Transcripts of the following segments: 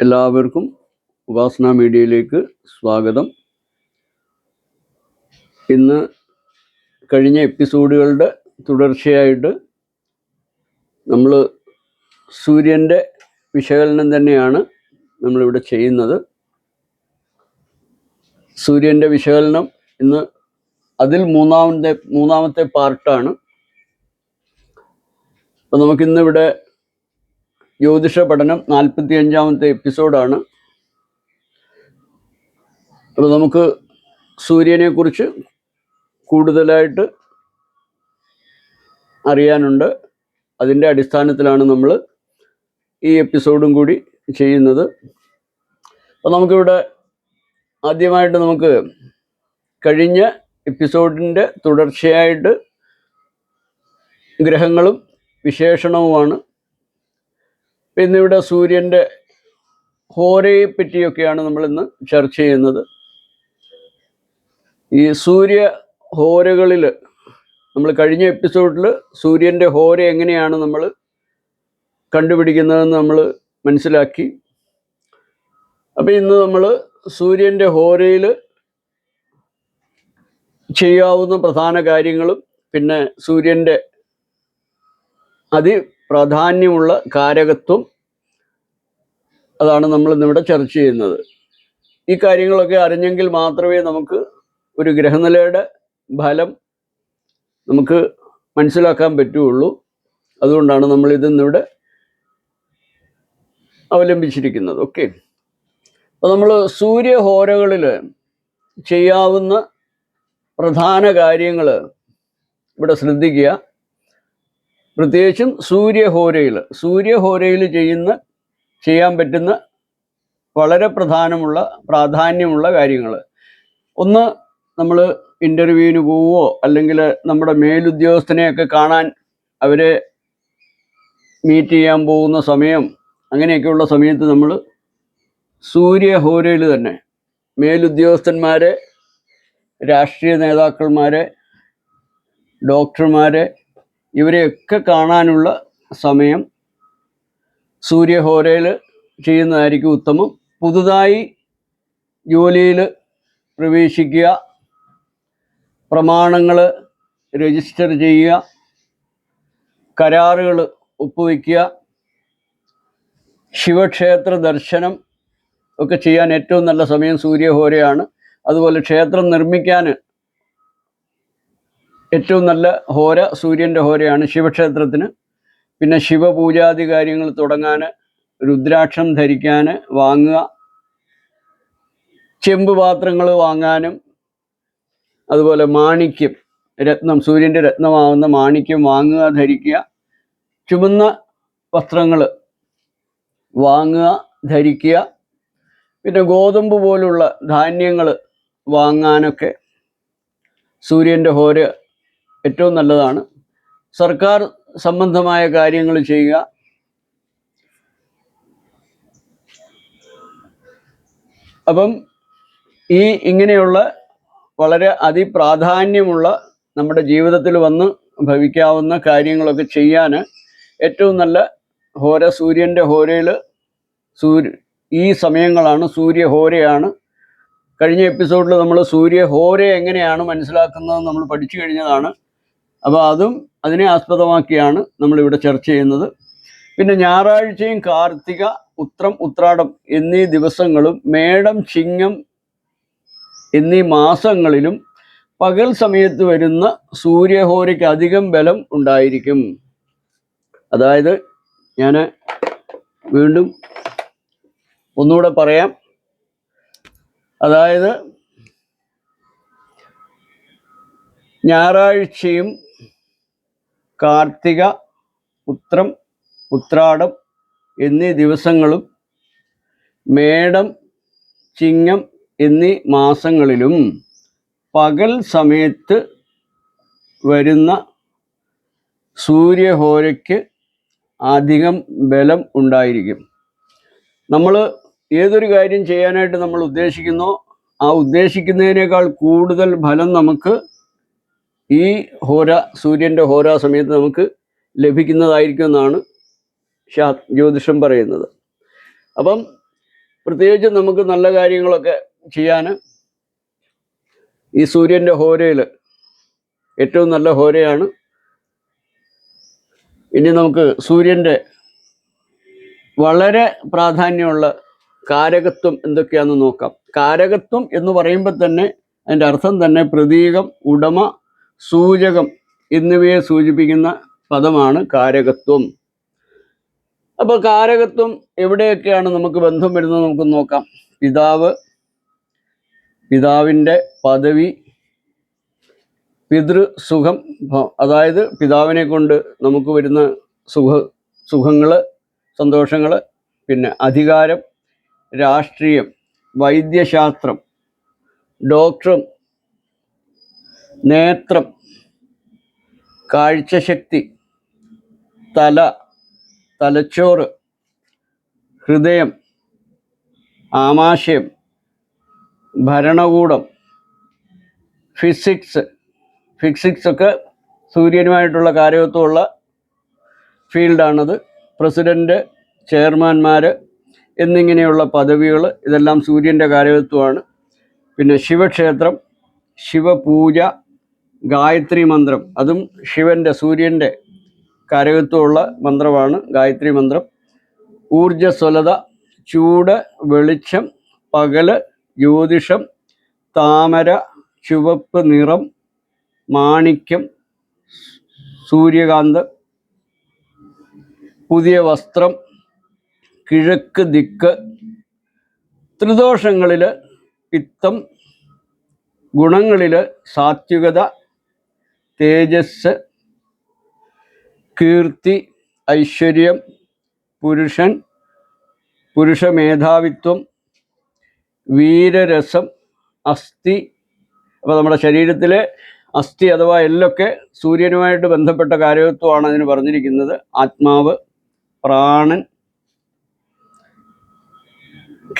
എല്ലാവർക്കും ഉപാസന മീഡിയയിലേക്ക് സ്വാഗതം. ഇന്ന് കഴിഞ്ഞ എപ്പിസോഡുകളുടെ തുടർച്ചയായിട്ട് നമ്മൾ സൂര്യന്റെ വിശകലനം തന്നെയാണ് നമ്മളിവിടെ ചെയ്യുന്നത്. സൂര്യന്റെ വിശകലനം ഇന്ന് അതിൽ മൂന്നാമത്തെ മൂന്നാമത്തെ പാർട്ടാണ്. അപ്പം നമുക്കിന്നിവിടെ ജ്യോതിഷ പഠനം നാൽപ്പത്തി അഞ്ചാമത്തെ എപ്പിസോഡാണ്. അപ്പോൾ നമുക്ക് സൂര്യനെക്കുറിച്ച് കൂടുതലായിട്ട് അറിയാനുണ്ട്. അതിന്റെ അടിസ്ഥാനത്തിലാണ് നമ്മൾ ഈ എപ്പിസോഡും കൂടി ചെയ്യുന്നത്. അപ്പോൾ നമുക്കിവിടെ ആദ്യമായിട്ട് നമുക്ക് കഴിഞ്ഞ എപ്പിസോഡിന്റെ തുടർച്ചയായിട്ട് ഗ്രഹങ്ങളും വിശേഷണവുമാണ് ഇന്നിവിടെ സൂര്യന്റെ ഹോരയെ പറ്റിയൊക്കെയാണ് നമ്മൾ ഇന്ന് ചർച്ച ചെയ്യുന്നത്. ഈ സൂര്യ ഹോരകളിൽ നമ്മൾ കഴിഞ്ഞ എപ്പിസോഡിൽ സൂര്യന്റെ ഹോര എങ്ങനെയാണ് നമ്മൾ കണ്ടുപിടിക്കുന്നതെന്ന് നമ്മൾ മനസ്സിലാക്കി. അപ്പോൾ ഇന്ന് നമ്മൾ സൂര്യന്റെ ഹോരയിൽ ചെയ്യാവുന്ന പ്രധാന കാര്യങ്ങളും പിന്നെ സൂര്യന്റെ അതിപ്രാധാന്യമുള്ള കാരകത്വം അതാണ് നമ്മൾ ഇന്നിവിടെ ചർച്ച ചെയ്യുന്നത്. ഈ കാര്യങ്ങളൊക്കെ അറിഞ്ഞെങ്കിൽ മാത്രമേ നമുക്ക് ഒരു ഗ്രഹനിലയുടെ ഫലം നമുക്ക് മനസ്സിലാക്കാൻ പറ്റുള്ളൂ അതുകൊണ്ടാണ് നമ്മൾ ഇതിന്നിവിടെ അവലംബിച്ചിരിക്കുന്നത്. ഓക്കെ. അപ്പോൾ നമ്മൾ സൂര്യഹോരകളിൽ ചെയ്യാവുന്ന പ്രധാന കാര്യങ്ങൾ ഇവിടെ ശ്രദ്ധിക്കുക. പ്രത്യേകിച്ചും സൂര്യഹോരയിൽ. സൂര്യഹോരയിൽ ചെയ്യുന്ന ചെയ്യാൻ പറ്റുന്ന വളരെ പ്രധാനമുള്ള പ്രാധാന്യമുള്ള കാര്യങ്ങൾ ഒന്ന് നമ്മൾ ഇന്റർവ്യൂവിന് പോവുമോ അല്ലെങ്കിൽ നമ്മുടെ മേലുദ്യോഗസ്ഥനെയൊക്കെ കാണാൻ അവരെ മീറ്റ് ചെയ്യാൻ പോകുന്ന സമയം അങ്ങനെയൊക്കെയുള്ള സമയത്ത് നമ്മൾ സൂര്യഹോരയിൽ തന്നെ മേലുദ്യോഗസ്ഥന്മാരെ രാഷ്ട്രീയ നേതാക്കന്മാരെ ഡോക്ടർമാരെ ഇവരെയൊക്കെ കാണാനുള്ള സമയം സൂര്യഹോരയിൽ ചെയ്യുന്നതായിരിക്കും ഉത്തമം. പുതുതായി ജോലിയിൽ പ്രവേശിക്കുക പ്രമാണങ്ങൾ രജിസ്റ്റർ ചെയ്യുക കരാറുകൾ ഒപ്പുവയ്ക്കുക ശിവക്ഷേത്ര ദർശനം ഒക്കെ ചെയ്യാൻ ഏറ്റവും നല്ല സമയം സൂര്യഹോരയാണ്. അതുപോലെ ക്ഷേത്രം നിർമ്മിക്കാൻ ഏറ്റവും നല്ല ഹോര സൂര്യന്റെ ഹോരയാണ് ശിവക്ഷേത്രത്തിന്. പിന്നെ ശിവപൂജാതി കാര്യങ്ങൾ തുടങ്ങാൻ രുദ്രാക്ഷം ധരിക്കാൻ വാങ്ങുക ചെമ്പ് പാത്രങ്ങൾ വാങ്ങാനും അതുപോലെ മാണിക്യം രത്നം സൂര്യന്റെ രത്നമാവുന്ന മാണിക്യം വാങ്ങുക ധരിക്കുക ചുമന്ന വസ്ത്രങ്ങൾ വാങ്ങുക ധരിക്കുക പിന്നെ ഗോതമ്പ് പോലുള്ള ധാന്യങ്ങൾ വാങ്ങാനൊക്കെ സൂര്യന്റെ ഹോര് ഏറ്റവും നല്ലതാണ്. സർക്കാർ സംബന്ധമായ കാര്യങ്ങൾ ചെയ്യുക. അപ്പം ഈ ഇങ്ങനെയുള്ള വളരെ അതിപ്രാധാന്യമുള്ള നമ്മുടെ ജീവിതത്തിൽ വന്ന് ഭവിക്കാവുന്ന കാര്യങ്ങളൊക്കെ ചെയ്യാൻ ഏറ്റവും നല്ല ഹോര സൂര്യന്റെ ഹോരയിൽ സൂര്യ ഈ സമയങ്ങളാണ് സൂര്യഹോരയാണ് കഴിഞ്ഞ എപ്പിസോഡിൽ നമ്മൾ സൂര്യഹോര എങ്ങനെയാണ് മനസ്സിലാക്കുന്നത് നമ്മൾ പഠിച്ചു കഴിഞ്ഞതാണ്. അപ്പോൾ അതും അതിനെ ആസ്പദമാക്കിയാണ് നമ്മളിവിടെ ചർച്ച ചെയ്യുന്നത്. പിന്നെ ഞായറാഴ്ചയും കാർത്തിക ഉത്രം ഉത്രാടം എന്നീ ദിവസങ്ങളും മേടം ചിങ്ങം എന്നീ മാസങ്ങളിലും പകൽ സമയത്ത് വരുന്ന സൂര്യഹോരയ്ക്ക് അധികം ബലം ഉണ്ടായിരിക്കും. അതായത് ഞാൻ വീണ്ടും ഒന്നുകൂടെ പറയാം. അതായത് ഞായറാഴ്ചയും കാർത്തിക ഉത്രം ഉത്രാടം എന്നീ ദിവസങ്ങളും മേടം ചിങ്ങം എന്നീ മാസങ്ങളിലും പകൽ സമയത്ത് വരുന്ന സൂര്യഹോരയ്ക്ക് അധികം ബലം ഉണ്ടായിരിക്കും. നമ്മൾ ഏതൊരു കാര്യം ചെയ്യാനായിട്ട് നമ്മൾ ഉദ്ദേശിക്കുന്നോ ആ ഉദ്ദേശിക്കുന്നതിനേക്കാൾ കൂടുതൽ ഫലം നമുക്ക് ഈ ഹോര സൂര്യന്റെ ഹോര സമയത്ത് നമുക്ക് ലഭിക്കുന്നതായിരിക്കും എന്നാണ് ശാ ജ്യോതിഷം പറയുന്നത്. അപ്പം പ്രത്യേകിച്ച് നമുക്ക് നല്ല കാര്യങ്ങളൊക്കെ ചെയ്യാൻ ഈ സൂര്യന്റെ ഹോരയിൽ ഏറ്റവും നല്ല ഹോരയാണ്. ഇനി നമുക്ക് സൂര്യന്റെ വളരെ പ്രാധാന്യമുള്ള കാരകത്വം എന്തൊക്കെയാണെന്ന് നോക്കാം. കാരകത്വം എന്ന് പറയുമ്പോൾ തന്നെ അതിന്റെ അർത്ഥം തന്നെ പ്രതീകം ഉടമ സൂചകം എന്നിവയെ സൂചിപ്പിക്കുന്ന പദമാണ് കാരകത്വം. അപ്പോൾ കാരകത്വം എവിടെയൊക്കെയാണ് നമുക്ക് ബന്ധം വരുന്നത് നമുക്ക് നോക്കാം. പിതാവ് പിതാവിന്റെ പദവി പിതൃസുഖം അതായത് പിതാവിനെ കൊണ്ട് നമുക്ക് വരുന്ന സുഖ സുഖങ്ങൾ സന്തോഷങ്ങൾ പിന്നെ അധികാരം രാഷ്ട്രീയം വൈദ്യശാസ്ത്രം ഡോക്ടറും നേത്രം കാഴ്ചശക്തി തല തലച്ചോറ് ഹൃദയം ആമാശയം ഭരണകൂടം ഫിസിക്സ് ഫിസിക്സ് ഒക്കെ സൂര്യനുമായിട്ടുള്ള കാര്യത്വമുള്ള ഫീൽഡാണത്. പ്രസിഡന്റ് ചെയർമാൻമാർ എന്നിങ്ങനെയുള്ള പദവികൾ ഇതെല്ലാം സൂര്യന്റെ കാര്യത്വമാണ്. പിന്നെ ശിവക്ഷേത്രം ശിവപൂജ ഗായത്രി മന്ത്രം. അതും ശിവന്റെ സൂര്യന്റെ കരകത്വമുള്ള മന്ത്രമാണ് ഗായത്രി മന്ത്രം. ഊർജസ്വലത ചൂട് വെളിച്ചം പകൽ ജ്യോതിഷം താമര ചുവപ്പ് നിറം മാണിക്യം സൂര്യകാന്ത് പുതിയ വസ്ത്രം കിഴക്ക് ദിക്ക് ത്രിദോഷങ്ങളിൽ പിത്തം ഗുണങ്ങളിൽ സാത്വികത തേജസ് കീർത്തി ഐശ്വര്യം പുരുഷൻ പുരുഷമേധാവിത്വം വീരരസം അസ്ഥി. അപ്പോൾ നമ്മുടെ ശരീരത്തിലെ അസ്ഥി അഥവാ എല്ലൊക്കെ സൂര്യനുമായിട്ട് ബന്ധപ്പെട്ട കാര്യത്വമാണ് അതിന് പറഞ്ഞിരിക്കുന്നത്. ആത്മാവ് പ്രാണൻ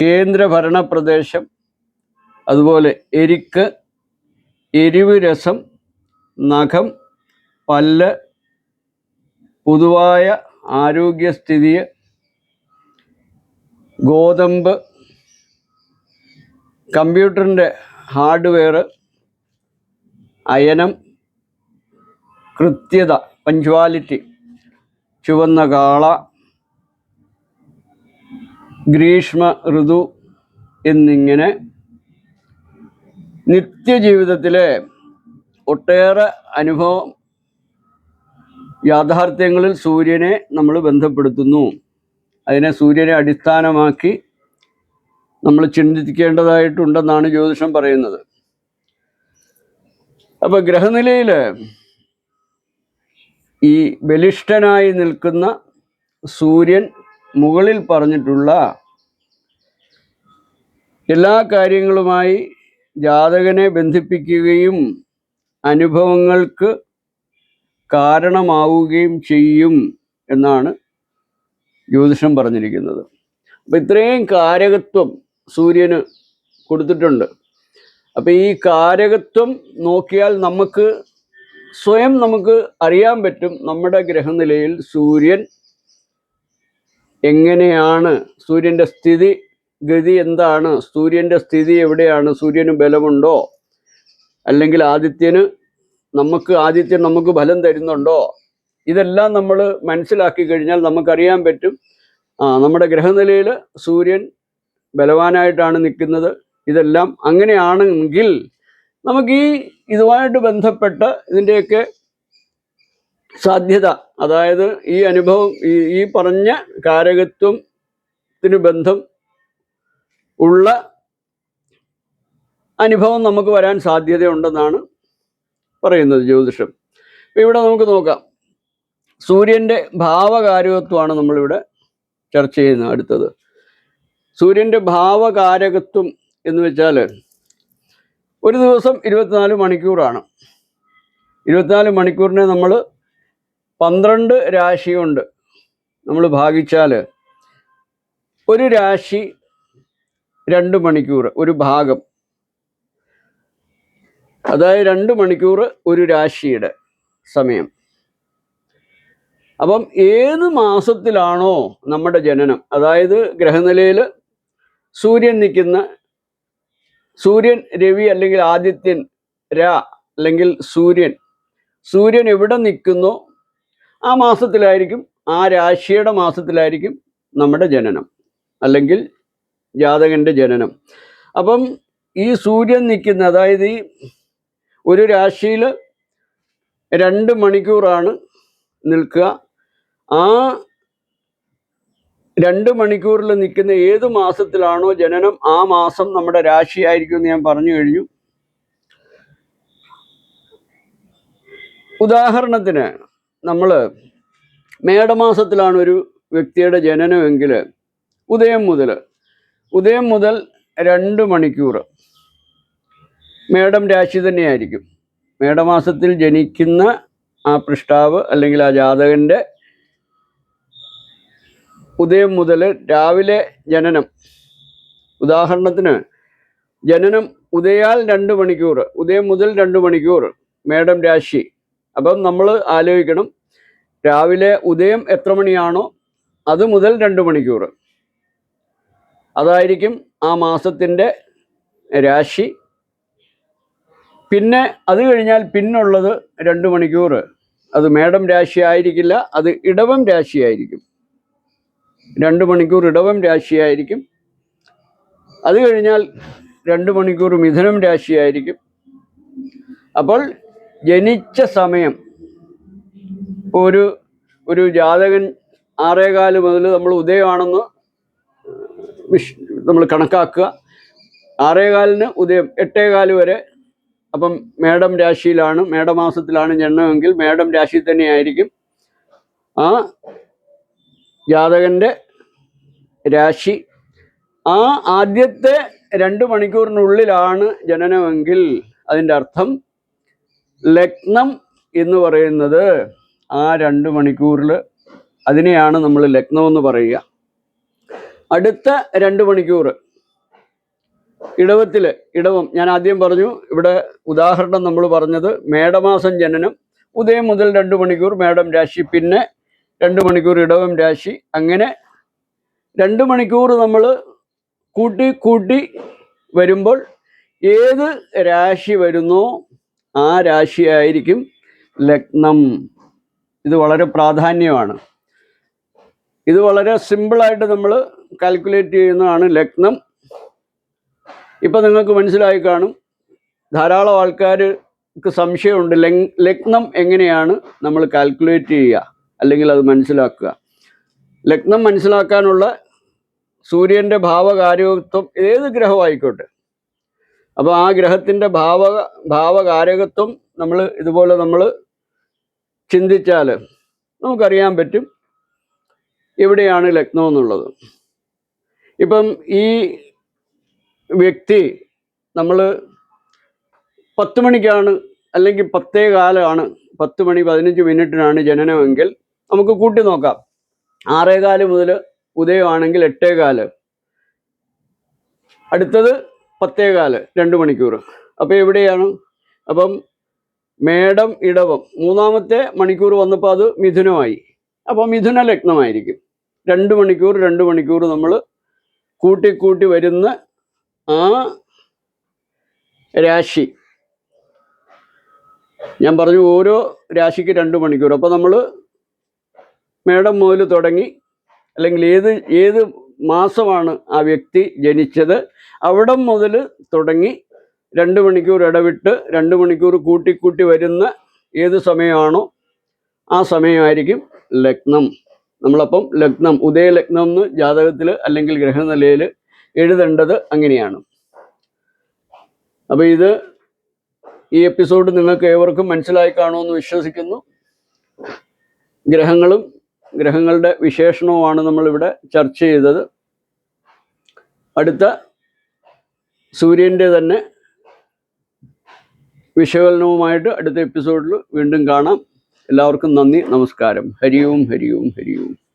കേന്ദ്രഭരണ പ്രദേശം അതുപോലെ എരിക്ക് എരിവ് രസം നഖം പല്ല് പൊതുവായ ആരോഗ്യസ്ഥിതി ഗോതമ്പ് കമ്പ്യൂട്ടറിന്റെ ഹാർഡ്വെയർ അയനം കൃത്യത പഞ്ച്വാലിറ്റി ചുവന്ന കാള ഗ്രീഷ്മ ഋതു എന്നിങ്ങനെ നിത്യജീവിതത്തിലെ ഒട്ടേറെ അനുഭവം യാഥാർത്ഥ്യങ്ങളിൽ സൂര്യനെ നമ്മൾ ബന്ധപ്പെടുത്തുന്നു. അതിനെ സൂര്യനെ അടിസ്ഥാനമാക്കി നമ്മൾ ചിന്തിക്കേണ്ടതായിട്ടുണ്ടെന്നാണ് ജ്യോതിഷം പറയുന്നത്. അപ്പോൾ ഗ്രഹനിലയിൽ ഈ ബലിഷ്ഠനായി നിൽക്കുന്ന സൂര്യൻ മുകളിൽ പറഞ്ഞിട്ടുള്ള എല്ലാ കാര്യങ്ങളുമായി ജാതകനെ ബന്ധിപ്പിക്കുകയും അനുഭവങ്ങൾക്ക് കാരണമാവുകയും ചെയ്യും എന്നാണ് ജ്യോതിഷം പറഞ്ഞിരിക്കുന്നത്. അപ്പം ഇത്രയും കാരകത്വം സൂര്യന് കൊടുത്തിട്ടുണ്ട്. അപ്പം ഈ കാരകത്വം നോക്കിയാൽ നമുക്ക് സ്വയം നമുക്ക് അറിയാൻ പറ്റും നമ്മുടെ ഗ്രഹനിലയിൽ സൂര്യൻ എങ്ങനെയാണ് സൂര്യന്റെ സ്ഥിതി ഗതി എന്താണ് സൂര്യന്റെ സ്ഥിതി എവിടെയാണ് സൂര്യന് ബലമുണ്ടോ അല്ലെങ്കിൽ ആദിത്യന് നമുക്ക് ആദിത്യം നമുക്ക് ഫലം തരുന്നുണ്ടോ? ഇതെല്ലാം നമ്മൾ മനസ്സിലാക്കി കഴിഞ്ഞാൽ നമുക്കറിയാൻ പറ്റും. ആ നമ്മുടെ ഗ്രഹനിലയിൽ സൂര്യൻ ബലവാനായിട്ടാണ് നിൽക്കുന്നത്. ഇതെല്ലാം അങ്ങനെയാണെങ്കിൽ നമുക്ക് ഈ ഇതുമായിട്ട് ബന്ധപ്പെട്ട ഇതിന്റെയൊക്കെ സാധ്യത അതായത് ഈ അനുഭവം ഈ ഈ പറഞ്ഞ കാരകത്വത്തിന് ബന്ധം ഉള്ള അനുഭവം നമുക്ക് വരാൻ സാധ്യതയുണ്ടെന്നാണ് പറയുന്നത് ജ്യോതിഷം. ഇവിടെ നമുക്ക് നോക്കാം. സൂര്യന്റെ ഭാവകാരകത്വമാണ് നമ്മളിവിടെ ചർച്ച ചെയ്യുന്നത് അടുത്തത്. സൂര്യന്റെ ഭാവകാരകത്വം എന്ന് വെച്ചാൽ ഒരു ദിവസം ഇരുപത്തിനാല് മണിക്കൂറാണ്. ഇരുപത്തിനാല് മണിക്കൂറിനെ നമ്മൾ പന്ത്രണ്ട് രാശി കൊണ്ട് നമ്മൾ ഭാഗിച്ചാൽ ഒരു രാശി രണ്ട് മണിക്കൂർ ഒരു ഭാഗം. അതായത് രണ്ട് മണിക്കൂർ ഒരു രാശിയുടെ സമയം. അപ്പം ഏത് മാസത്തിലാണോ നമ്മുടെ ജനനം? അതായത് ഗ്രഹനിലയിൽ സൂര്യൻ നിൽക്കുന്ന സൂര്യൻ രവി അല്ലെങ്കിൽ ആദിത്യൻ രാ അല്ലെങ്കിൽ സൂര്യൻ സൂര്യൻ എവിടെ നിൽക്കുന്നു ആ മാസത്തിലായിരിക്കും ആ രാശിയുടെ മാസത്തിലായിരിക്കും നമ്മുടെ ജനനം അല്ലെങ്കിൽ ജാതകന്റെ ജനനം. അപ്പം ഈ സൂര്യൻ നിൽക്കുന്ന അതായത് ഈ ഒരു രാശിയിൽ രണ്ട് മണിക്കൂറാണ് നിൽക്കുക. ആ രണ്ട് മണിക്കൂറിൽ നിൽക്കുന്ന ഏത് മാസത്തിലാണോ ജനനം ആ മാസം നമ്മുടെ രാശിയായിരിക്കും എന്ന് ഞാൻ പറഞ്ഞു കഴിഞ്ഞു. ഉദാഹരണത്തിന് നമ്മൾ മേടമാസത്തിലാണ് ഒരു വ്യക്തിയുടെ ജനനമെങ്കിൽ ഉദയം മുതൽ ഉദയം മുതൽ രണ്ട് മണിക്കൂർ മേടം രാശി തന്നെയായിരിക്കും. മേടമാസത്തിൽ ജനിക്കുന്ന ആ പൃഷ്ടാവ് അല്ലെങ്കിൽ ആ ജാതകന്റെ ഉദയം മുതൽ രാവിലെ ജനനം ഉദാഹരണത്തിന് ജനനം ഉദയാൽ രണ്ട് മണിക്കൂർ ഉദയം മുതൽ രണ്ട് മണിക്കൂർ മേടം രാശി. അപ്പം നമ്മൾ ആലോചിക്കണം രാവിലെ ഉദയം എത്ര മണിയാണോ അത് മുതൽ രണ്ട് മണിക്കൂർ. അതായിരിക്കും ആ മാസത്തിന്റെ രാശി പിന്നെ അത് കഴിഞ്ഞാൽ പിന്നുള്ളത് രണ്ട് മണിക്കൂർ. അത് മേടം രാശി ആയിരിക്കില്ല അത് ഇടവം രാശിയായിരിക്കും. രണ്ട് മണിക്കൂർ ഇടവം രാശിയായിരിക്കും. അത് കഴിഞ്ഞാൽ രണ്ട് മണിക്കൂർ മിഥുനം രാശിയായിരിക്കും. അപ്പോൾ ജനിച്ച സമയം ഒരു ഒരു ജാതകൻ ആറേകാൽ മുതൽ നമ്മൾ ഉദയമാണെന്ന് വിശ് നമ്മൾ കണക്കാക്കുക. ആറേകാലിന് ഉദയം എട്ടേകാൽ വരെ അപ്പം മേടം രാശിയിലാണ് മേടമാസത്തിലാണ് ജനനമെങ്കിൽ മേടം രാശി തന്നെയായിരിക്കും. ആ ജാതകന്റെ രാശി. ആ ആദ്യത്തെ രണ്ട് മണിക്കൂറിനുള്ളിലാണ് ജനനമെങ്കിൽ അതിന്റെ അർത്ഥം ലഗ്നം എന്ന് പറയുന്നത് ആ രണ്ട് മണിക്കൂറിൽ അതിനെയാണ് നമ്മൾ ലഗ്നം എന്ന് പറയുക. അടുത്ത രണ്ട് മണിക്കൂർ ഇടവത്തിൽ ഇടവം ഞാൻ ആദ്യം പറഞ്ഞു ഇവിടെ ഉദാഹരണം നമ്മൾ പറഞ്ഞത് മേടമാസം ജനനം ഉദയം മുതൽ രണ്ട് മണിക്കൂർ മേടം രാശി പിന്നെ രണ്ട് മണിക്കൂർ ഇടവം രാശി അങ്ങനെ രണ്ട് മണിക്കൂർ നമ്മൾ കൂട്ടി കൂട്ടി വരുമ്പോൾ ഏത് രാശി വരുന്നോ ആ രാശിയായിരിക്കും ലഗ്നം. ഇത് വളരെ പ്രാധാന്യമാണ്. ഇത് വളരെ സിമ്പിളായിട്ട് നമ്മൾ കാൽക്കുലേറ്റ് ചെയ്യുന്നതാണ് ലഗ്നം. ഇപ്പം നിങ്ങൾക്ക് മനസ്സിലായി കാണും. ധാരാളം ആൾക്കാർക്ക് സംശയമുണ്ട്. ലഗ് ലഗ്നം എങ്ങനെയാണ് നമ്മൾ കാൽക്കുലേറ്റ് ചെയ്യുക? അല്ലെങ്കിൽ അത് മനസ്സിലാക്കുക. ലഗ്നം മനസ്സിലാക്കാനുള്ള സൂര്യന്റെ ഭാവകാരകത്വം ഏത് ഗ്രഹമായിക്കോട്ടെ. അപ്പോൾ ആ ഗ്രഹത്തിന്റെ ഭാവ ഭാവകാരകത്വം നമ്മൾ ഇതുപോലെ നമ്മൾ ചിന്തിച്ചാൽ നമുക്കറിയാൻ പറ്റും എവിടെയാണ് ലഗ്നം എന്നുള്ളത്. ഇപ്പം ഈ വ്യക്തി നമ്മൾ പത്ത് മണിക്കാണ് അല്ലെങ്കിൽ പത്തേ കാലമാണ് പത്ത് മണി പതിനഞ്ച് മിനിറ്റിനാണ് ജനനമെങ്കിൽ നമുക്ക് കൂട്ടി നോക്കാം. ആറേകാൽ മുതൽ ഉദയമാണെങ്കിൽ എട്ടേകാൽ അടുത്തത് പത്തേകാൽ രണ്ട് മണിക്കൂർ. അപ്പോൾ എവിടെയാണ്? അപ്പം മേടം ഇടവം മൂന്നാമത്തെ മണിക്കൂർ വന്നപ്പോൾ അത് മിഥുനമായി. അപ്പോൾ മിഥുന ലഗ്നമായിരിക്കും. രണ്ട് മണിക്കൂർ രണ്ട് മണിക്കൂർ നമ്മൾ കൂട്ടി കൂട്ടി വരുന്ന ആ രാശി. ഞാൻ പറഞ്ഞു ഓരോ രാശിക്ക് രണ്ട് മണിക്കൂർ. അപ്പോൾ നമ്മൾ മേടം മുതൽ തുടങ്ങി അല്ലെങ്കിൽ ഏത് ഏത് മാസമാണ് ആ വ്യക്തി ജനിച്ചത് അവിടം മുതൽ തുടങ്ങി രണ്ട് മണിക്കൂർ ഇടവിട്ട് രണ്ട് മണിക്കൂർ കൂട്ടിക്കൂട്ടി കൂട്ടി വരുന്ന ഏത് സമയമാണോ ആ സമയമായിരിക്കും ലഗ്നം. നമ്മളപ്പം ലഗ്നം ഉദയലഗ്നം എന്ന് ജാതകത്തിൽ അല്ലെങ്കിൽ ഗ്രഹനിലയിൽ എഴുതേണ്ടത് അങ്ങനെയാണ്. അപ്പോൾ ഇത് ഈ എപ്പിസോഡ് നിങ്ങൾക്ക് ഏവർക്കും മനസ്സിലായി കാണുമെന്ന് വിശ്വസിക്കുന്നു. ഗ്രഹങ്ങളും ഗ്രഹങ്ങളുടെ വിശേഷണവുമാണ് നമ്മളിവിടെ ചർച്ച ചെയ്തത്. അടുത്ത സൂര്യന്റെ തന്നെ വിശകലനവുമായിട്ട് അടുത്ത എപ്പിസോഡിൽ വീണ്ടും കാണാം. എല്ലാവർക്കും നന്ദി നമസ്കാരം. ഹരിയും ഹരിയും ഹരിയും.